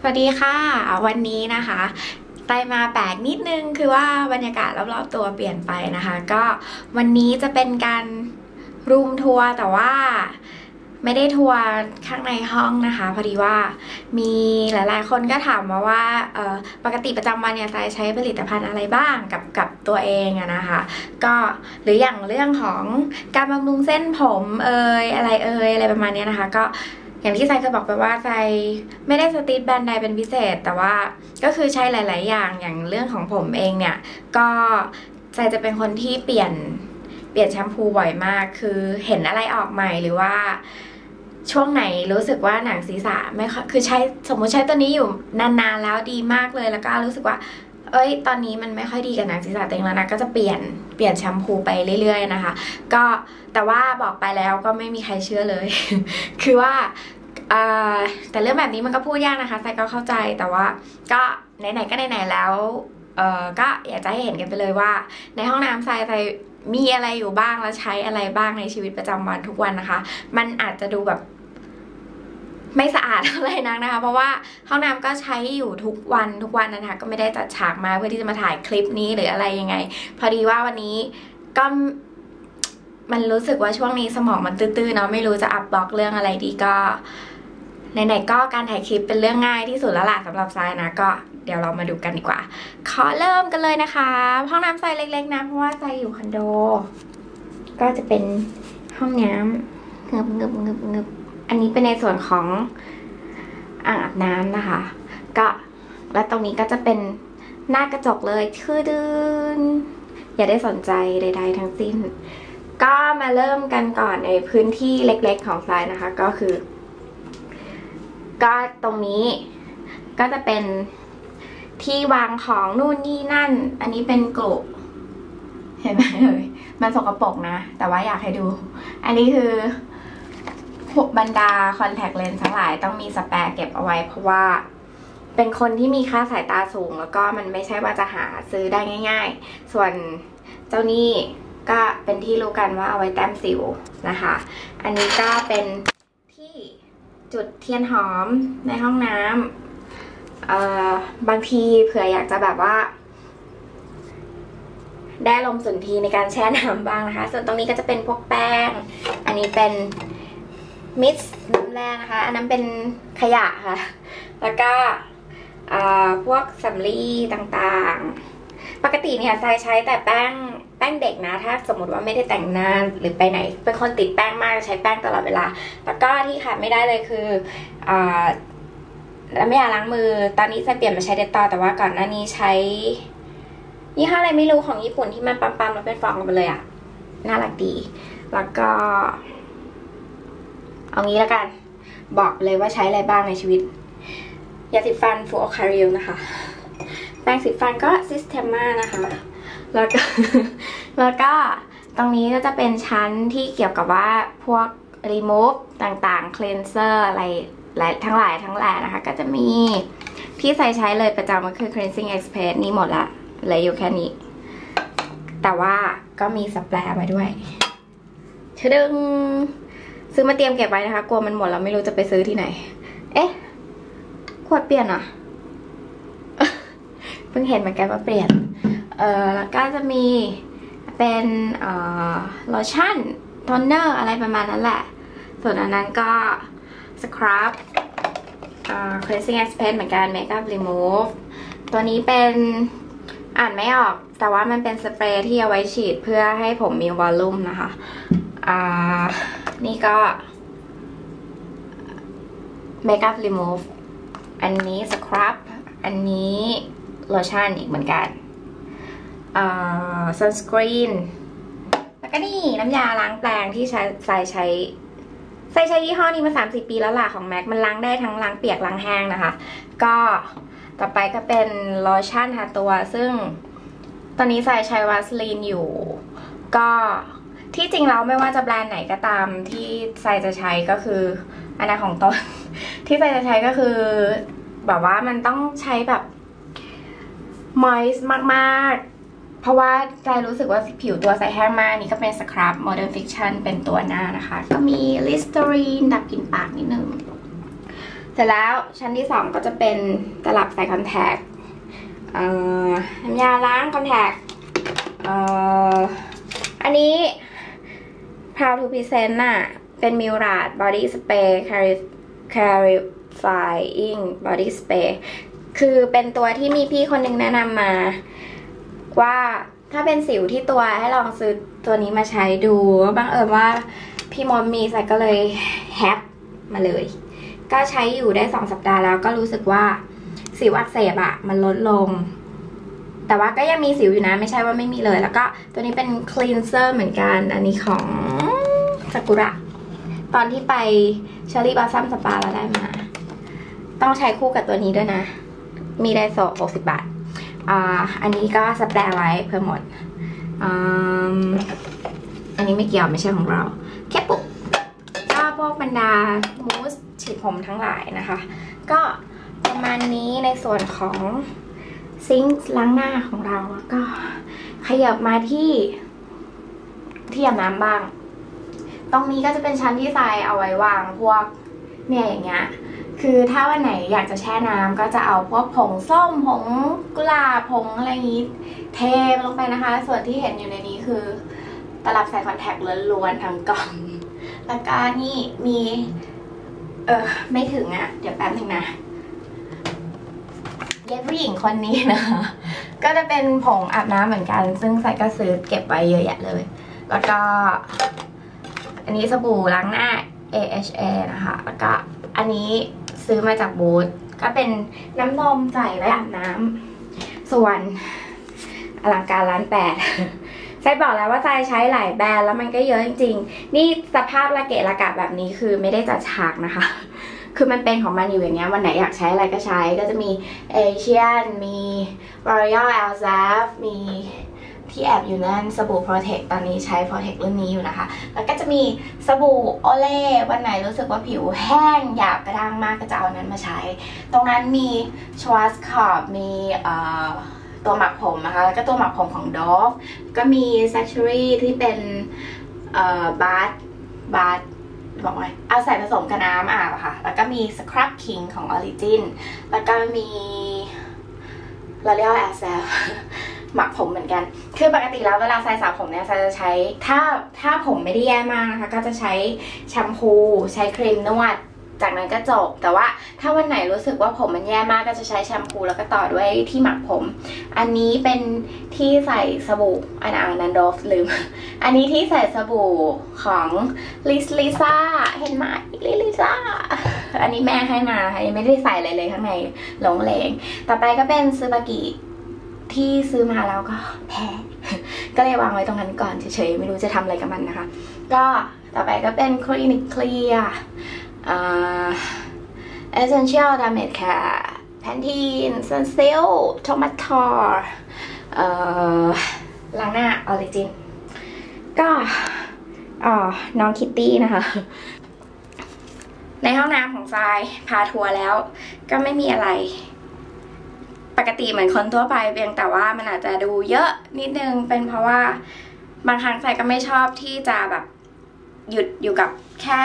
สวัสดีค่ะ วันนี้นะคะไตมาแปลกนิดนึงคือว่าบรรยากาศรอบๆตัวเปลี่ยนไปนะคะ ก็วันนี้จะเป็นการรูมทัวร์แต่ว่าไม่ได้ทัวร์ข้างในห้องนะคะ พอดีว่ามีหลายๆ คนก็ถามมาว่าปกติประจำวันเนี่ยใจใช้ผลิตภัณฑ์อะไรบ้างกับกับตัวเองอะนะคะ ก็หรืออย่างเรื่องของการบำรุงเส้นผมเอยอะไรเอยอะไรประมาณนี้นะคะ ก็ อย่างที่ไซเคยบอกไปว่าไซไม่ได้สตรีทแบรนด์ใดเป็นพิเศษ แต่ว่าก็คือใช้หลาย ๆ อย่างอย่างเรื่องของผมเองเนี่ยก็ไซจะเป็นคนที่เปลี่ยนเปลี่ยนแชมพูบ่อยมาก คือเห็นอะไรออกใหม่หรือว่าช่วงไหนรู้สึกว่าหนังศีรษะไม่คือใช้สมมุติใช้ตัวนี้อยู่นานๆแล้วดีมากเลยแล้วก็รู้สึกว่า เอ้ย ตอนนี้มันไม่ค่อยดีกับหนังศีรษะเต็งแล้วนะก็จะเปลี่ยนเปลี่ยนแชมพูไปเรื่อย ๆ นะคะ ก็แต่ว่าบอกไปแล้วก็ไม่มีใครเชื่อเลย คือว่าแต่เรื่องแบบนี้มันก็พูดยากนะคะไซก็เข้าใจแต่ว่าก็ไหนๆก็ไหนๆแล้วเออก็อยากจะให้เห็นกันไปเลยว่า ในห้องน้ำไซไซมีอะไรอยู่บ้างแล้วใช้อะไรบ้างในชีวิตประจำวันทุกวันนะคะ มันอาจจะดูแบบ ไม่สะอาดอะไรนักนะคะ เพราะว่าห้องน้ำก็ใช้อยู่ทุกวันทุกวันนะคะก็ไม่ได้จัดฉากมาเพื่อที่จะมาถ่ายคลิปนี้หรืออะไรยังไง พอดีว่าวันนี้ก็มันรู้สึกว่าช่วงนี้สมองมันตื้อๆเนาะไม่รู้จะอัพบล็อกเรื่องอะไรดีก็ไหนๆก็การถ่ายคลิปเป็นเรื่องง่ายที่สุดแล้วล่ะสำหรับทรายนะก็เดี๋ยวเรามาดูกันดีกว่า ขอเริ่มกันเลยนะคะ ห้องน้ำทรายเล็ก ๆ นะเพราะว่าทรายอยู่คอนโด ก็จะเป็นห้องน้ำเงึบเงึบเงึบเงึบ อันนี้เป็นในส่วนของอ่างอาบน้ำนะคะ ก็และตรงนี้ก็จะเป็นหน้ากระจกเลยคือดืนอย่าได้สนใจใด ๆ ทั้งสิ้น ก็มาเริ่มกันก่อนในพื้นที่เล็กๆของทรายนะคะ ก็คือ ก็ตรงนี้ก็จะเป็นที่วางของนู่นนี่นั่น อันนี้เป็นกลุ่เห็นไหมเอ่ยมันสกปรกนะ แต่ว่าอยากให้ดู อันนี้คือ บรรดาคอนแทคเลนส์ทั้งหลายต้องมีสแปร์เก็บเอาไว้เพราะว่าเป็นคนที่มีค่าสายตาสูง แล้วก็มันไม่ใช่ว่าจะหาซื้อได้ง่าย ๆ ส่วนเจ้านี่ก็เป็นที่รู้กันว่าเอาไว้แต้มสิวนะคะ อันนี้ก็เป็นที่จุดเทียนหอมในห้องน้ำบางทีเผื่ออยากจะแบบว่า ได้ลมสุนทีในการแช่น้ำบ้างนะคะ ส่วนตรงนี้ก็จะเป็นพวกแป้ง อันนี้เป็น มิสน้ำแร่นะคะ อันนั้นเป็นขยะค่ะ แล้วก็พวกสำลีต่างๆ ปกติเนี่ยทรายใช้แต่แป้งแป้งเด็กนะ ถ้าสมมติว่าไม่ได้แต่งหน้าหรือไปไหน เป็นคนติดแป้งมากใช้แป้งตลอดเวลา แล้วก็ที่ขาดไม่ได้เลยคือแล้วไม่อยากล้างมือ ตอนนี้จะเปลี่ยนมาใช้เดตตอแต่ว่าก่อนหน้านี้ใช้ยี่ห้ออะไรไม่รู้ของญี่ปุ่นที่มันปั๊มๆแล้วเป็นฟองออกมาเลยอะน่ารักดี แล้วก็ เอางี้แล้วกัน บอกเลยว่าใช้อะไรบ้างในชีวิต ยาสีฟันฟูออคาริลนะคะ แปรงสีฟันก็ซิสเทมมานะคะ แล้วก็แล้วก็ตรงนี้ก็จะเป็นชั้นที่เกี่ยวกับว่าพวกรีมูฟต่างๆ คลีนเซอร์อะไรหลายทั้งหลายทั้งแหล่นะคะ ก็จะมีที่ใส่ใช้เลยประจำก็คือ cleansing express นี่หมดละเหลืออยู่แค่นี้ แต่ว่าก็มีสเปรย์มาด้วยชดึง ซื้อมาเตรียมเก็บไว้นะคะ กลัวมันหมดแล้วไม่รู้จะไปซื้อที่ไหน เอ๊ะ ขวดเปลี่ยนอะ เพิ่งเห็นเหมือนกันว่าเปลี่ยน เอ่อแล้วก็จะมีเป็นเอ่อโลชั่นโทนเนอร์อะไรประมาณนั้นแหละ ส่วนอันนั้นก็สครับอ่า cleansing express เหมือนกัน makeup remove ตัวนี้เป็นอ่านไม่ออก แต่ว่ามันเป็นสเปรย์ที่เอาไว้ฉีดเพื่อให้ผมมีวอลลุ่มนะคะ อ่า นี่ก็ Makeup Remove อันนี้สครับ อันนี้โลชั่นอีกเหมือนกันอ่า sunscreen แล้วก็นี่น้ำยาล้างแปรงที่ใช้ใส่ใช้ใส่ใช้ยี่ห้อนี้มาสามสี่ปีแล้วล่ะของแม็กมันล้างได้ทั้งล้างเปียกล้างแห้งนะคะ ก็ต่อไปก็เป็นโลชั่นทาตัว ซึ่งตอนนี้ใส่ใช้วาสลีนอยู่ ก็ ที่จริงแล้วไม่ว่าจะแบรนด์ไหนก็ตามที่ไซจะใช้ก็คืออันนั้นของต้น ที่ไซจะใช้ก็คือ แบบว่ามันต้องใช้แบบมอยส์มากๆ เพราะว่าใจรู้สึกว่าผิวตัวใสแห้งมากนี่ก็เป็นสครับ Modern Fiction เป็นตัวหน้านะคะ ก็มีลิสเตอรีนดับกลิ่นปากนิดนึงเสร็จแล้วชั้นที่สองก็จะเป็นตลับใส่คอนแทคน้ำยาล้างคอนแทคอันนี้ Proud to present น่ะ เป็นมิวราด body spray clarifying body spray คือเป็นตัวที่มีพี่คนหนึ่งแนะนำมา ว่าถ้าเป็นสิวที่ตัวให้ลองซื้อตัวนี้มาใช้ดูบังเอิญว่าพี่มอมมีใส่ก็เลยแฮปมาเลย ก็ใช้อยู่ได้สองสัปดาห์แล้วก็รู้สึกว่าสิวอักเสบอะมันลดลง แต่ว่าก็ยังมีสิวอยู่นะ ไม่ใช่ว่าไม่มีเลย แล้วก็ตัวนี้เป็นคลีนเซอร์เหมือนกัน อันนี้ของ ซากุระ ตอนที่ไปเชอรี่บาซัมสปาเราได้มา ต้องใช้คู่กับตัวนี้ด้วยนะ มีไดโซหกสิบบาท อ่า อันนี้ก็สแปรไว้เพื่อหมดออันนี้ไม่เกี่ยวไม่ใช่ของเรา แค่ปุ๊บก็พวกบรรดามูสฉีดผมทั้งหลายนะคะ ก็ประมาณนี้ในส่วนของซิงค์ล้างหน้าของเราแล้วก็ขยับมาที่ที่อาบน้ำบ้าง ตรงนี้ก็จะเป็นชั้นที่ทรายเอาไว้วางพวกเนี่ยอย่างเงี้ยคือถ้าวันไหนอยากจะแช่น้ำก็จะเอาพวกผงส้มผงกุหลาบผงอะไรนี้ เทลงไปนะคะ ส่วนที่เห็นอยู่ในนี้คือ ตลับใส่คอนแทคล้วนๆทั้งกล่องแล้วก็นี่มี เออไม่ถึงอะ่ะ เดี๋ยวแป๊บนึงนะเย็ผู้หญิงคนนี้นะคะ ก็จะเป็นผงอาบน้ำเหมือนกัน ซึ่งใส่ก็ซื้อเก็บไว้เยอะแยะเลย แล้วก็ อันนี้สบู่ล้างหน้า AHA นะคะ แล้วก็อันนี้ซื้อมาจากบูธก็เป็นน้ำนมใส่ไว้อาบน้ำส่วนอลังการร้านแปดไซบอกแล้วว่าไซใช้หลายแบรนด์แล้วมันก็เยอะจริง ๆ นี่สภาพระเกะระกะแบบนี้คือไม่ได้จัดฉากนะคะ คือมันเป็นของมันอยู่อย่างเงี้ยวันไหนอยากใช้อะไรก็ใช้ก็จะมีเอเชียนมี Royal a l z a f มี ที่แอบอยู่นั่นสบู่ Protect ตอนนี้ใช้ Protect รุ่นนี้อยู่นะคะ แล้วก็จะมีสบู่โอเล่วันไหนรู้สึกว่าผิวแห้งหยาบกระด้างมากก็จะเอานั้นมาใช้ ตรงนั้นมีชวาสคอร์บมีตัวหมักผมนะคะ แล้วก็ตัวหมักผมของ Dove ก็มี s a t u r y ที่เป็นบาร์บาร์บอกไงเอาใส่ผสมกับน้ำอาบค่ะ แล้วก็มี Scrub King ของ Origin แล้วก็มี L'Oreal a s e l หมักผมเหมือนกัน คือปกติแล้วเวลาใส่สระผมเนี่ยจะใช้ ถ้าถ้าผมไม่ได้แย่มากนะคะ ก็จะใช้แชมพู ใช้ครีมนวด จากนั้นก็จบ แต่ว่าถ้าวันไหนรู้สึกว่าผมมันแย่มากก็จะใช้แชมพูแล้วก็ต่อด้วยที่หมักผม อันนี้เป็นที่ใส่สบู่อันอ่านันโดฟลืม อันนี้ที่ใส่สบู่ของลิสลิซ่าเห็นไหมลิลิซ่าอันนี้แม่ให้มาอันนี้ไม่ได้ใส่อะไรเลยข้างในหลงเลง ต่อไปก็เป็นซูบากิ ที่ซื้อมาแล้วก็แพ้ก็เลยวางไว้ตรงนั้นก่อนเฉยๆ ไม่รู้จะทำอะไรกับมันนะคะ ก็ต่อไปก็เป็นคลินิกเคลียร์เอเซนเชียลดาเมจค่ะแพนทีนซันเซลโทมัทอร์ล้างหน้าออริจิน ก็อ๋อน้องคิตตี้นะคะ ในห้องน้ำของทรายพาทัวร์แล้ว ก็ไม่มีอะไร ปกติเหมือนคนทั่วไปเพียงแต่ว่ามันอาจจะดูเยอะนิดนึงเป็นเพราะว่าบางครั้งใส่ก็ไม่ชอบที่จะแบบหยุดอยู่กับแค่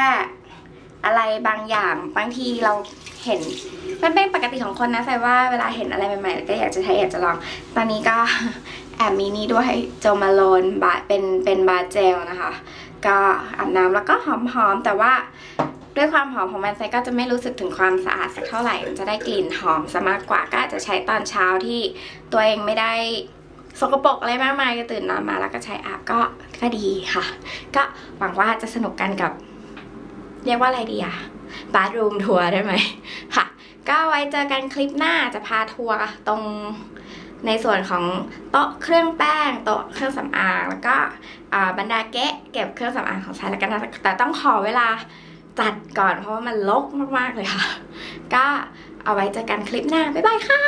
อะไรบางอย่างบางทีเราเห็นมันเป็นปกติของคนนะใส่ว่าเวลาเห็นอะไรใหม่ๆก็อยากจะใช้อยากจะลอง ตอนนี้ก็แอบมีนี่ด้วยโจมาโลนบาเป็นเป็นบาเจลนะคะ ก็อาบน้ำแล้วก็หอมๆแต่ว่า ด้วยความหอมของมันไซก็จะไม่รู้สึกถึงความสะอาดสักเท่าไหร่มันจะได้กลิ่นหอมซะมากกว่าก็อาจจะใช้ตอนเช้าที่ตัวเองไม่ได้สกปรกอะไรมากมายก็ตื่นนอนมาแล้วก็ใช้อาบก็ก็ดีค่ะ ก็หวังว่าจะสนุกกันกับ เรียกว่าอะไรดีอะบาร์รูมทัวร์ได้ไหมค่ะ ก็ไว้เจอกันคลิปหน้าจะพาทัวร์ตรงในส่วนของโต๊ะเครื่องแป้งโต๊ะเครื่องสำอางแล้วก็บรรดาเก๊ะเก็บเครื่องสำอางของใช้แล้วกันนะแต่ต้องขอเวลา จัดก่อนเพราะว่ามันลกมากๆเลยค่ะ ก็เอาไว้เจอกันคลิปหน้า บ๊ายบายค่ะ